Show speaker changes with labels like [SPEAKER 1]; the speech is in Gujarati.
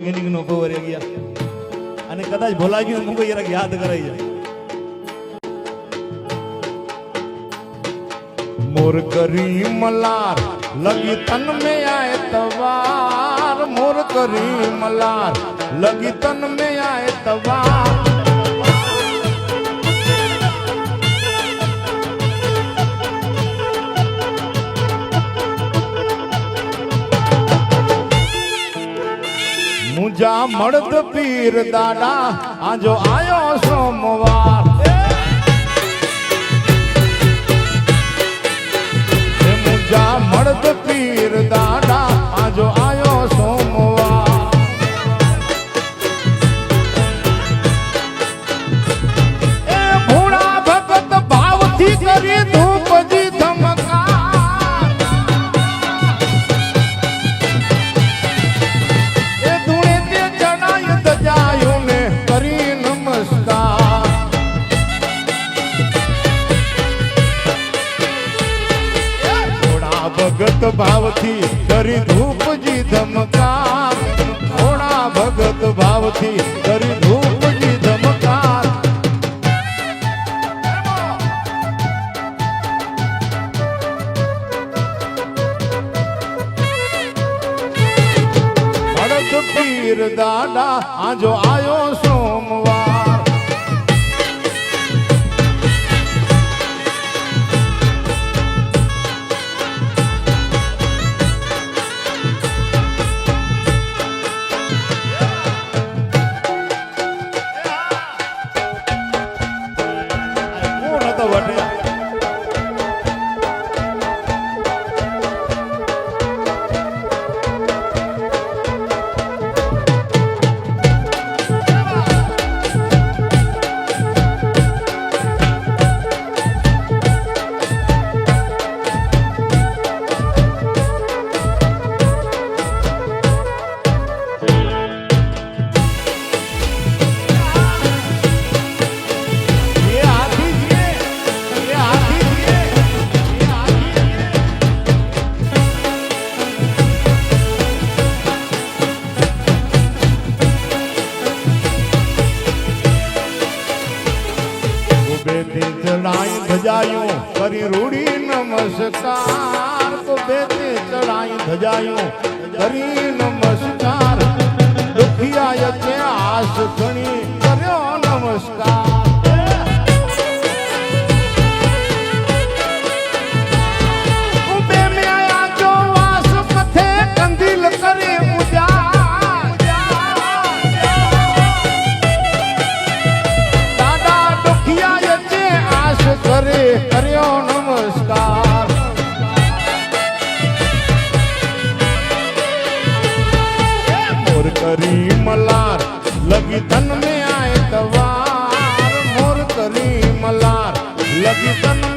[SPEAKER 1] મિનિંગ નો રહી ગયા. અને કદાચ ભોલા ગયું મુંબઈ જરાક યાદ કરાઈ જાય. મોર કરી મલાર, લગી તન મે આય તવાર મોર કરી મલાર, લગી તન મે આય તવાર મુજા મળદ પીર દાડા આજો આયો સોમવાર. ભગત ભાવથી કરી ધૂપજી ધમકાર. થોડા ભગત ભાવથી કરી ધૂપજી ધમકાર. ભરત પીર દાદા આજો આયો સોમવાર. કોણ હતો વટે ચડાઈ ધજાયું કરી રૂડી નમસ્કાર. તો બેટી ચડાઈ ધજાયું કરી નમસ્કાર. દુખિયા આશ ઘણી. કર્યો નમસ્કાર. મોર કરી મલાર, લગી તન મે આય તવાર મોર કરી મલાર, લગી તન